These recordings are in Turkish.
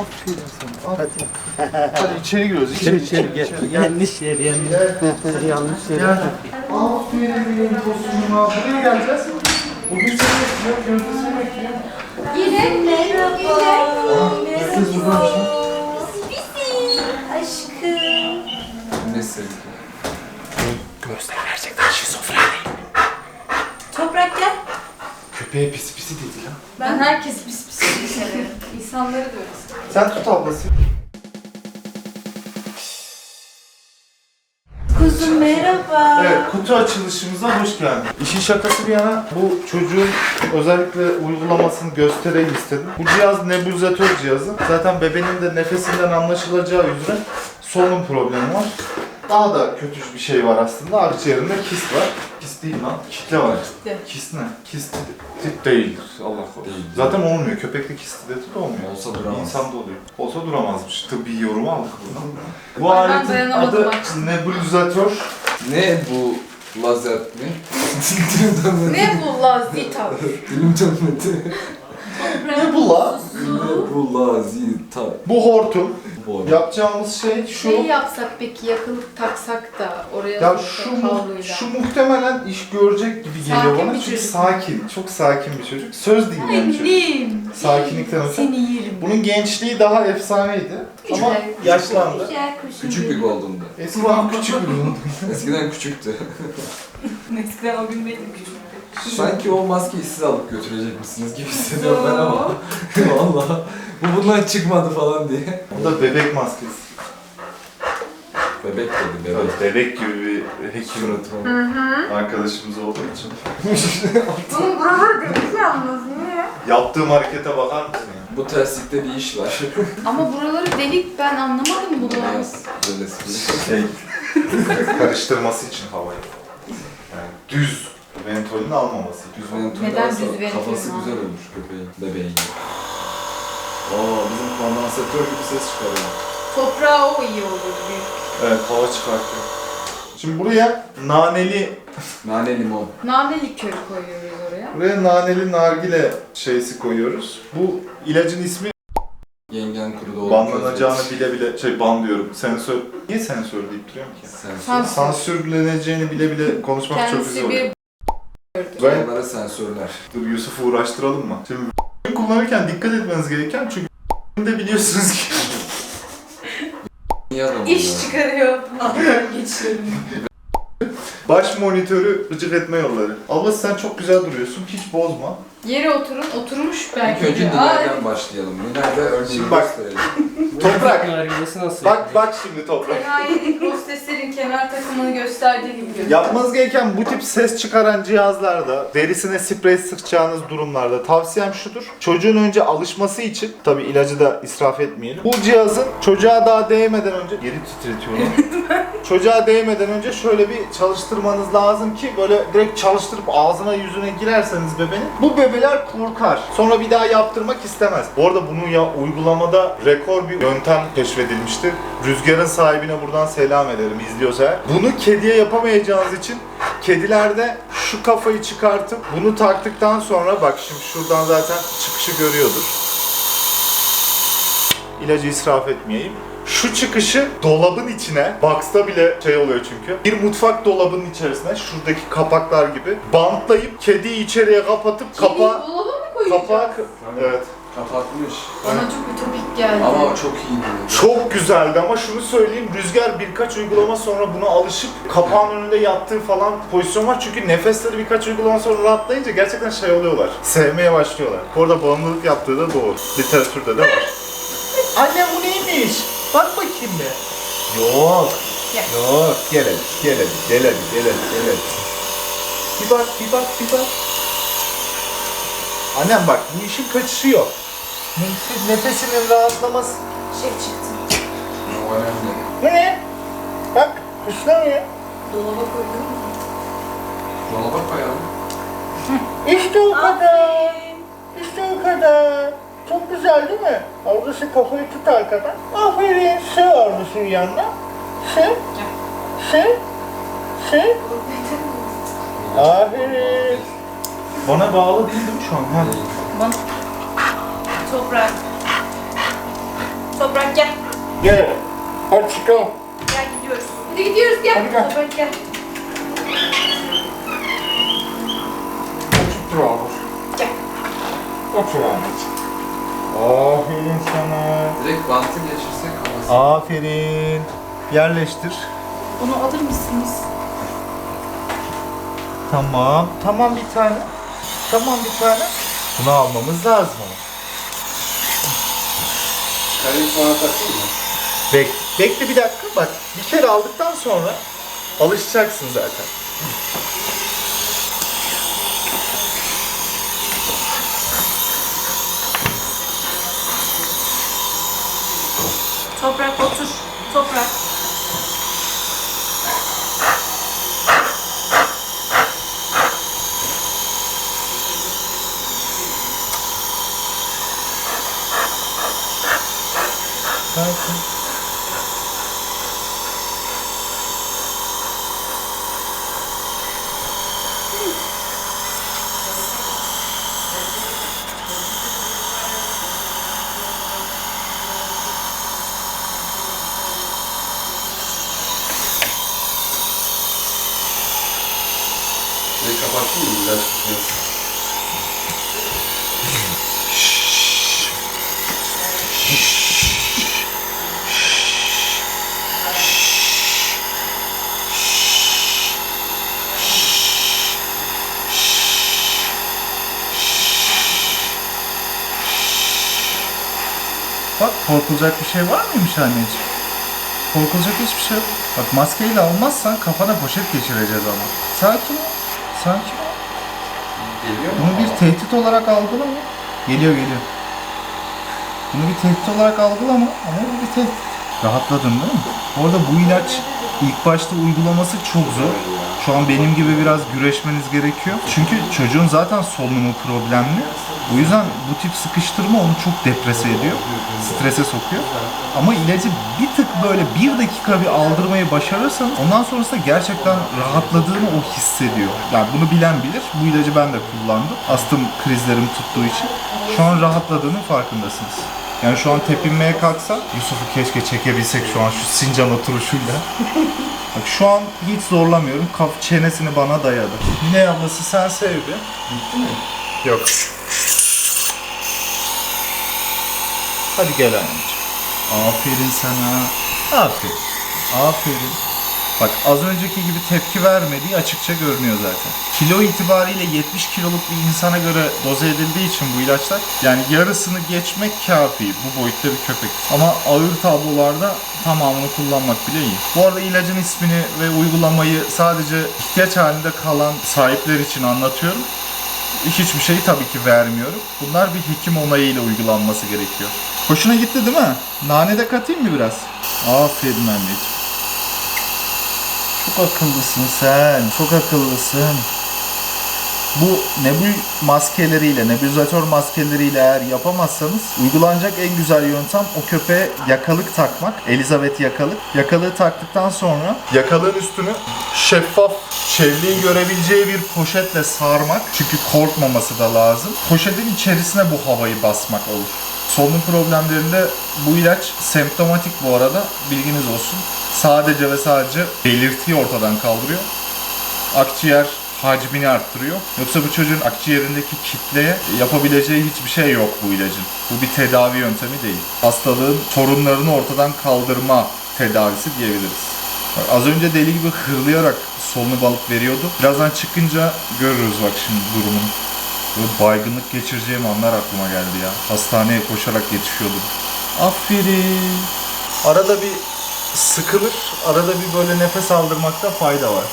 Aferin sana. Hadi. Hadi içeri giriyoruz. İçeri içeri gel. Yanlış yer yanlış. yanlış yer. Aferin tosunuma. Buraya geleceğiz. Bugün seni bekliyorum. Gözde seni bekliyor. Yine merhaba. Herkes buradaymış lan. Pisi. Aşkım. Ne sevdi? Gözde gerçekten şizofren. Toprak gel. Köpeğe pis pisi dedi lan. Ben herkes pis pis severim. İnsanları da öyle Sen tut ablası. Kuzum merhaba. Evet, kutu açılışımıza hoş geldin. İşin şakası bir yana bu çocuğun özellikle uygulamasını göstereyim istedim. Bu cihaz nebulizatör cihazı. Zaten bebeğin de nefesinden anlaşılacağı üzere solunum problemi var. Daha da kötü bir şey var aslında. Akciğerinde kist var. Kist değil lan, kitle var. Kitle. Kist ne? Kist tip değildir. Allah korusun. Değil. Zaten olmuyor. Köpekte kist de olmuyor. Olsa duramaz. İnsanda oluyor. Olsa duramazmış. Tıbbi yorum aldık buradan. Bu ben aletin dayanamadım adı açtım. nebulizatör. Ne bu lazer mi? Dilim dönmedi. Ne bu lazita? Dilim dönmedi. Ne bu la? Ne bu lazita? Bu hortum. Bu arada. Yapacağımız şey şu. Ne yapsak peki yakılıp taksak da oraya Ya şu, mu- havluyla? şu muhtemelen iş görecek gibi geliyor Sakin bana bir çünkü çocuk. sakin, çok sakin bir çocuk. Söz dinleyen bir çocuk. Annem. Sakinlikten öte. Seni yerim. Bunun gençliği daha efsaneydi ama Güzel. yaşlandı. Güzel kuşum. Küçük bir golden'dı. Eskiden küçük bir. Eskiden küçüktü. Eskiden o gün benim küçüktü. Sanki o maskeyi siz alıp götürecek misiniz gibi hissediyorum ben ama. Valla. Bu bundan çıkmadı falan diye. O da bebek maskesi. Bebek dedi bebek. Tabii bebek gibi bir hekim Suratıma. arkadaşımız olduğu için. Bunun buraları delik yalnız niye? Yaptığım harekete bakar mısın ya? Bu terslikte bir iş var. Ama buraları delik ben anlamadım bunu. Böylesi. Şey, karıştırması için havayı. Yani düz ventolini almaması için. Düz ventül Neden alsa düz ventül Kafası abi? güzel olur köpeğin, bebeğin. Oo bizim kondansatör gibi ses çıkarıyor. Toprağa o iyi olur büyük. Evet, hava çıkartıyor. Şimdi buraya naneli, Nane limon. Nane likörü koyuyoruz oraya. buraya naneli nargile şeysi koyuyoruz. Bu ilacın ismi Yengen kuruda olduğunu banlanacağını bile bile, şey ban diyorum, sensör. Niye sensör deyip duruyorum ki? Sensör. Sansür. Sansürleneceğini bile bile konuşmak çok Kendisi güzel oluyor. bir Ben, Onlara sensörler. dur Yusuf'u uğraştıralım mı? Şimdi kullanırken dikkat etmeniz gereken çünkü de biliyorsunuz ki iş çıkarıyor. Geçiyorum. baş monitörü gıcık etme yolları. Abla sen çok güzel duruyorsun, hiç bozma. Yere oturun, oturmuş belki. İlk önce de. Ay, Nilay'dan başlayalım. Nilay'da örneğini Şimdi bak. gösterelim. Toprak, Nargilesi nasıl? bak bak şimdi toprak. Enayi hosteslerin kenar takımını gösterdiği gibi görünüyor. Yapmanız gereken bu tip ses çıkaran cihazlarda, derisine sprey sıkacağınız durumlarda tavsiyem şudur. Çocuğun önce alışması için, tabi ilacı da israf etmeyelim. Bu cihazın çocuğa daha değmeden önce, geri titretiyorum. çocuğa değmeden önce şöyle bir çalıştırmanız lazım ki böyle direkt çalıştırıp ağzına yüzüne girerseniz bebenin bu bebeler korkar. Sonra bir daha yaptırmak istemez. Bu arada bunu ya uygulamada rekor bir yöntem keşfedilmiştir. Rüzgar'ın sahibine buradan selam ederim izliyorsa eğer. Bunu kediye yapamayacağınız için kedilerde şu kafayı çıkartıp bunu taktıktan sonra bak şimdi şuradan zaten çıkışı görüyordur. İlacı israf etmeyeyim. Şu çıkışı dolabın içine, box'ta bile şey oluyor çünkü. Bir mutfak dolabının içerisine şuradaki kapaklar gibi bantlayıp kediyi içeriye kapatıp Kediyi kapağı dolaba mı koyacağız? kapağı evet. Kapatmış. Bana çok ütopik geldi. Ama o çok iyiydi. Çok güzeldi ama şunu söyleyeyim Rüzgar birkaç uygulama sonra buna alışıp kapağın önünde yattığı falan pozisyon var çünkü nefesleri birkaç uygulama sonra rahatlayınca gerçekten şey oluyorlar. Sevmeye başlıyorlar. Bu arada bağımlılık yaptığı da doğru. Literatürde de var. Anne bu neymiş? Bak bakayım bir. Yok. Gel. Yok. Gel hadi. Gel hadi. Gel hadi. Gel hadi. Gel hadi. Bir bak, bir bak, bir bak. Annem bak, bu işin kaçışı yok. Nefes- Nefesinin rahatlaması. Şey çıktı. O önemli. Bu ne? Bak, ıslanıyor. Dolaba koydum mu? Dolaba koyalım. İşte o kadar. İşte o kadar. Çok güzel değil mi? Ablası kafayı tut arkadan. Aferin. Sığ ablasının yanına. Sığ. Sığ. Sığ. Aferin. Bana bağlı değil değil mi şu an? Ha. Bana... Toprak. Toprak gel. Gel. Hadi çıkalım. Gel gidiyoruz. Hadi gidiyoruz gel. Hadi gel. Toprak gel. Otur abi. Gel. Otur Ahmet. Aferin sana. Direkt bantı geçirsek kafası. Aferin. Yerleştir. Onu alır mısınız? Tamam. Tamam bir tane. Tamam bir tane. Bunu almamız lazım Kareyi sonra takayım mı? Bek, bekle bir dakika bak. Bir kere aldıktan sonra alışacaksın zaten. Toprak otur. Toprak. Sakin. Şurayı kapatayım mı? İlaç tutmasın. Bak korkulacak bir şey var mıymış anneciğim? Korkulacak hiçbir şey yok. Bak maskeyle almazsan kafana poşet geçireceğiz ama. Sakin ol. Sakin ol. Geliyor mu? Bunu bir tehdit olarak algılama. Geliyor geliyor. Bunu bir tehdit olarak algılama ama bu bir tehdit. Rahatladın değil mi? Bu arada bu ilaç ilk başta uygulaması çok zor. Şu an benim gibi biraz güreşmeniz gerekiyor. Çünkü çocuğun zaten solunumu problemli. Bu yüzden bu tip sıkıştırma onu çok deprese ediyor. Strese sokuyor. Ama ilacı bir tık böyle bir dakika bir aldırmayı başarırsan ondan sonrasında gerçekten rahatladığını o hissediyor. Yani bunu bilen bilir. Bu ilacı ben de kullandım. Astım krizlerim tuttuğu için. Şu an rahatladığının farkındasınız. Yani şu an tepinmeye kalksa Yusuf'u keşke çekebilsek şu an şu Sincan oturuşuyla. Bak şu an hiç zorlamıyorum. Kaf çenesini bana dayadı. Ne ablası sen sevdi. Bitti mi? Yok. Hadi gel anneciğim. Aferin sana. Aferin. Aferin. Bak az önceki gibi tepki vermediği açıkça görünüyor zaten. Kilo itibariyle 70 kiloluk bir insana göre doze edildiği için bu ilaçlar yani yarısını geçmek kafi bu boyutta bir köpek. Ama ağır tablolarda tamamını kullanmak bile iyi. Bu arada ilacın ismini ve uygulamayı sadece ihtiyaç halinde kalan sahipler için anlatıyorum. Hiçbir şeyi tabii ki vermiyorum. Bunlar bir hekim onayıyla uygulanması gerekiyor. Hoşuna gitti değil mi? Nane de katayım mı biraz? Aferin anneciğim. Çok akıllısın sen. Çok akıllısın. Bu nebül maskeleriyle, nebulizatör maskeleriyle eğer yapamazsanız uygulanacak en güzel yöntem o köpeğe yakalık takmak. Elizabeth yakalık. Yakalığı taktıktan sonra yakalığın üstünü şeffaf çevreyi görebileceği bir poşetle sarmak. Çünkü korkmaması da lazım. Poşetin içerisine bu havayı basmak olur. Solunum problemlerinde bu ilaç semptomatik bu arada bilginiz olsun. Sadece ve sadece belirtiyi ortadan kaldırıyor. Akciğer hacmini arttırıyor. Yoksa bu çocuğun akciğerindeki kitleye yapabileceği hiçbir şey yok bu ilacın. Bu bir tedavi yöntemi değil. Hastalığın sorunlarını ortadan kaldırma tedavisi diyebiliriz. Az önce deli gibi hırlayarak solunum alıp veriyordu. Birazdan çıkınca görürüz bak şimdi durumunu. Böyle baygınlık geçireceğim anlar aklıma geldi ya. Hastaneye koşarak yetişiyordum. Aferin. Arada bir sıkılır, arada bir böyle nefes aldırmakta fayda var.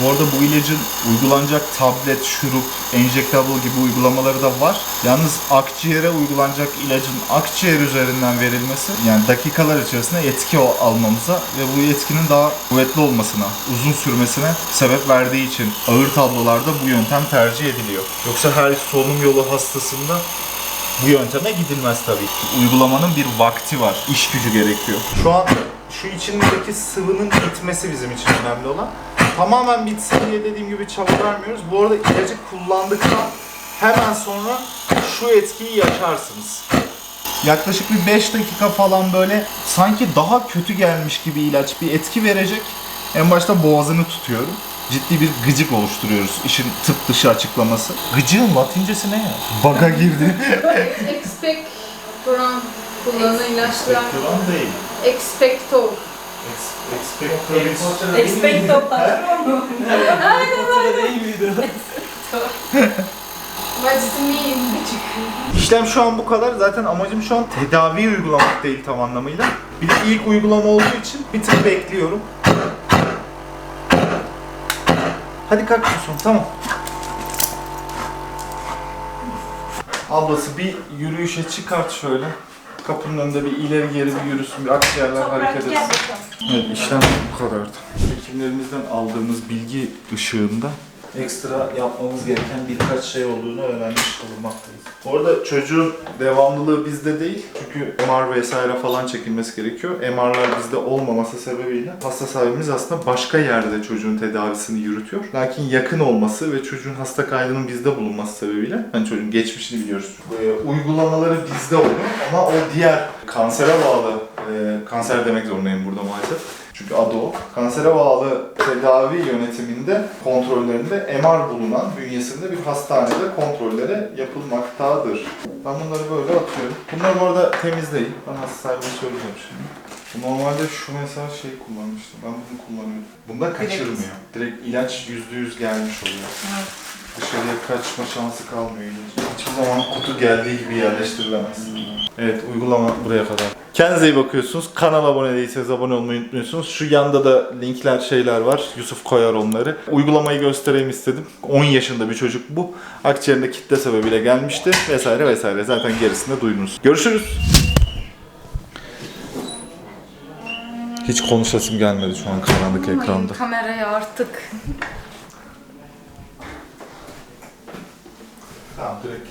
Bu arada bu ilacın uygulanacak tablet, şurup, enjektable gibi uygulamaları da var. Yalnız akciğere uygulanacak ilacın akciğer üzerinden verilmesi yani dakikalar içerisinde etki al- almamıza ve bu etkinin daha kuvvetli olmasına, uzun sürmesine sebep verdiği için ağır tablolarda bu yöntem tercih ediliyor. Yoksa her solunum yolu hastasında bu yönteme gidilmez tabii ki. Uygulamanın bir vakti var. İş gücü gerekiyor. Şu an şu içindeki sıvının bitmesi bizim için önemli olan. Tamamen bitsin diye dediğim gibi çaba vermiyoruz. Bu arada ilacı kullandıktan hemen sonra şu etkiyi yaşarsınız. Yaklaşık bir 5 dakika falan böyle sanki daha kötü gelmiş gibi ilaç bir etki verecek. En başta boğazını tutuyorum. Ciddi bir gıcık oluşturuyoruz. İşin tıp dışı açıklaması. Gıcığın latincesi ne ya? Baga girdi. Expectorant kullanılan ilaçlar. değil. Expecto. Expecto patron. The mean? Gıcık. İşlem şu an bu kadar. Zaten amacım şu an tedavi uygulamak değil tam anlamıyla. Bir de ilk uygulama olduğu için bir tık bekliyorum. Hadi kalk Füsun, tamam. Ablası bir yürüyüşe çıkart şöyle. Kapının önünde bir ileri geri bir yürüsün, bir akciğerler hareket etsin. Evet, işlem bu kadardı. Hekimlerimizden aldığımız bilgi ışığında ekstra yapmamız gereken birkaç şey olduğunu öğrenmiş bulunmaktayız. Bu arada çocuğun devamlılığı bizde değil. Çünkü MR vesaire falan çekilmesi gerekiyor. MR'lar bizde olmaması sebebiyle hasta sahibimiz aslında başka yerde çocuğun tedavisini yürütüyor. Lakin yakın olması ve çocuğun hasta kaydının bizde bulunması sebebiyle hani çocuğun geçmişini biliyoruz. Ee, uygulamaları bizde oluyor ama o diğer kansere bağlı e, kanser demek zorundayım burada maalesef. Çünkü adı o. Kansere bağlı tedavi yönetiminde kontrollerinde MR bulunan bünyesinde bir hastanede kontrollere yapılmaktadır. Ben bunları böyle atıyorum. Bunları bu arada temizleyin. Ben hasta sahibine söyleyeceğim şimdi. Normalde şu mesela şey kullanmıştım. Ben bunu kullanıyorum. Bunda kaçırmıyor. Direkt ilaç %100 gelmiş oluyor. Dışarıya kaçma şansı kalmıyor ilacın. Hiçbir zaman kutu geldiği gibi yerleştirilemez. Evet uygulama buraya kadar. Kendinize iyi bakıyorsunuz. Kanala abone değilseniz abone olmayı unutmuyorsunuz. Şu yanda da linkler şeyler var. Yusuf koyar onları. Uygulamayı göstereyim istedim. 10 yaşında bir çocuk bu. Akciğerinde kitle sebebiyle gelmişti. Vesaire vesaire. Zaten gerisini de duydunuz. Görüşürüz. Hiç konuşasım gelmedi şu an karanlık ekranda. Kameraya artık. Tamam direkt